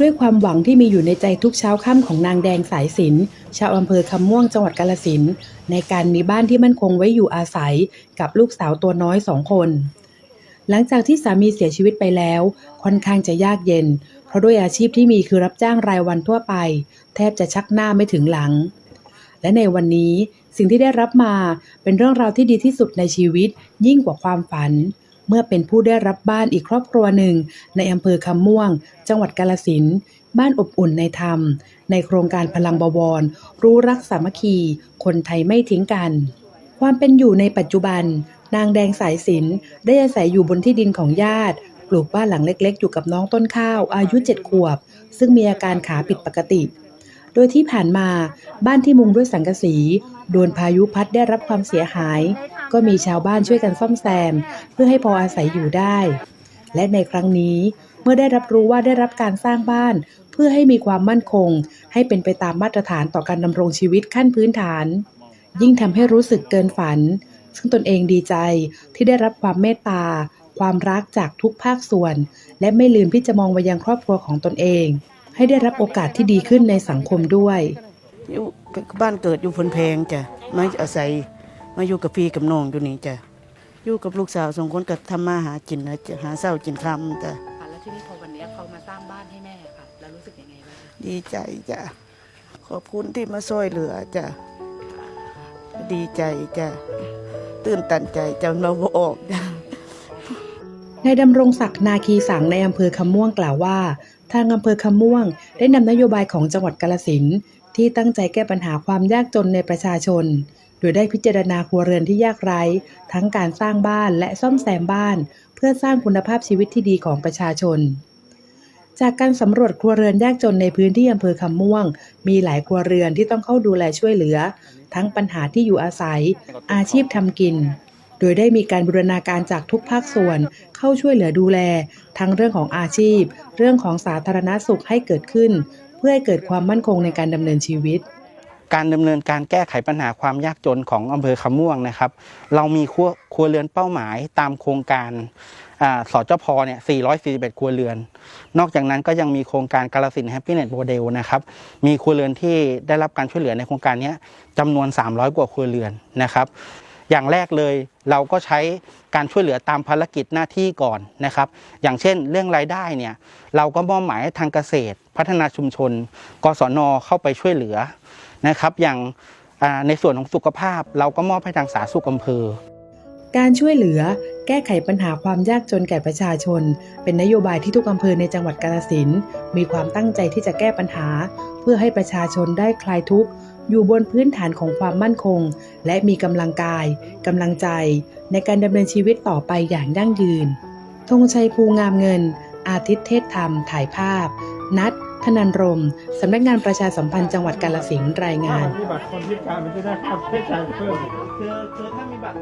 ด้วยความหวังที่มีอยู่ในใจทุกเช้าค่ำของนางแดงสายสินชาวอำเภอคำม่วงจังหวัดกาลสินในการมีบ้านที่มั่นคงไว้อยู่อาศัยกับลูกสาวตัวน้อยสองคน หลังจากที่สามีเสียชีวิตไปแล้ว ค่อนข้างจะยากเย็น เพราะด้วยอาชีพที่มีคือรับจ้างรายวันทั่วไป แทบจะชักหน้าไม่ถึงหลัง และในวันนี้สิ่งที่ได้รับมาเป็นเรื่องราวที่ดีที่สุดในชีวิตยิ่งกว่าความฝัน เมื่อเป็นผู้ได้รับบ้านอีกครอบครัวหนึ่ง ในอำเภอคำม่วง จังหวัดกาลสินบ้านอบอุ่นในธรรม ในโครงการพลังบวร รู้รักสามัคคี คนไทยไม่ทิ้งกัน ความเป็นอยู่ในปัจจุบัน นางแดงสายสินได้อาศัยอยู่บนที่ดินของญาติปลูกบ้านหลังเล็ก ๆ อยู่กับน้องต้นข้าวอายุเจ็ดขวบ ซึ่งมีอาการขาผิดปกติ โดยที่ผ่านมาบ้านที่มุงด้วยสังกะสี โดนพายุพัดได้รับความเสียหาย ก็มีชาวบ้านช่วยกันซ่อมแซม เพื่อให้พออาศัยอยู่ได้ และในครั้งนี้เมื่อได้รับรู้ว่าได้รับการสร้างบ้าน เพื่อให้มีความมั่นคง ให้เป็นไปตามมาตรฐานต่อการดำรงชีวิตขั้นพื้นฐาน ยิ่งทำให้รู้สึกเกินฝัน ซึ่งตนเองดีใจที่ได้รับความเมตตาความรักจากทุกภาคส่วน และไม่ลืมที่จะมองไปยังครอบครัวของตนเอง ให้ได้รับโอกาสที่ดีขึ้นในสังคมด้วยอยู่บ้านเกิดอยู่พนแพงจ้ะมาอาศัยมาอยู่กับพี่กับน้องอยู่นี่จ้ะอยู่กับลูกสาวสองคนก็ทำมาหากินนะจ้ะหาเศร้ากินคำจ้ะค่ะแล้วที่นี่พอวันนี้เขามาสร้างบ้านให้แม่ค่ะแล้วรู้สึกยังไงบ้างดีใจจ้ะขอบคุณที่มาช่วยเหลือจ้ะดีใจจ้ะตื่นตันใจจำเราบ่ออกจ้ะ นายดำรงศักดิ์นาคีสังในอำเภอคำม่วงกล่าวว่า ทางอำเภอคำม่วง ได้นำนโยบายของจังหวัดกาลสินที่ตั้งใจแก้ปัญหาความยากจนในประชาชน โดยได้พิจารณาครัวเรือนที่ยากไร้ ทั้งการสร้างบ้านและซ่อมแซมบ้าน เพื่อสร้างคุณภาพชีวิตที่ดีของประชาชน จากการสำรวจครัวเรือนยากจนในพื้นที่อำเภอคำม่วง มีหลายครัวเรือนที่ต้องเข้าดูแลช่วยเหลือ ทั้งปัญหาที่อยู่อาศัย อาชีพทำกิน โดยได้มีการบูรณาการจากทุกภาคส่วนเข้าช่วยเหลือดูแล ทั้งเรื่องของอาชีพ เรื่องของสาธารณสุขให้เกิดขึ้น เพื่อให้เกิดความมั่นคงในการดำเนินชีวิต การดำเนินการแก้ไขปัญหาความยากจนของอำเภอคำม่วงนะครับ เรามีครัวครัวเรือนเป้าหมายตามโครงการอ่าสจพเนี่ย 441 ครัวเรือน นอกจากนั้นก็ยังมีโครงการกาลสินแฮปปี้เน็ตโมเดลนะครับ มีครัวเรือนที่ได้รับการช่วยเหลือในโครงการนี้จำนวน 300 กว่าครัวเรือนนะครับ อย่างแรกเลยเราก็ใช้การช่วยเหลือตามภารกิจหน้าที่ก่อนนะครับ อย่างเช่น เรื่องรายได้เนี่ยเราก็มอบหมายให้ทางเกษตร พัฒนาชุมชน กศนเข้าไปช่วยเหลือนะครับ อย่างในส่วนของสุขภาพ เราก็มอบให้ทางสาธารณสุขอำเภอ การช่วยเหลือแก้ไขปัญหาความยากจนแก่ประชาชน เป็นนโยบายที่ทุกอำเภอในจังหวัดกาฬสินมีความตั้งใจที่จะแก้ปัญหา เพื่อให้ประชาชนได้คลายทุกข์ อยู่บนพื้นฐานของความมั่นคง และมีกำลังกายกำลังใจ ในการดำเนินชีวิตต่อไปอย่างยั่งยืนธงชัยภูงามเงิน อาทิตย์เทศธรรม ถ่ายภาพ นัด ธนันรม สำนักงานประชาสัมพันธ์จังหวัดกาฬสินธุ์รายงานถ้ามีบัตรคนพิการมันจะได้ค่าใช้จ่ายเพิ่มคือคือถ้ามีบัตร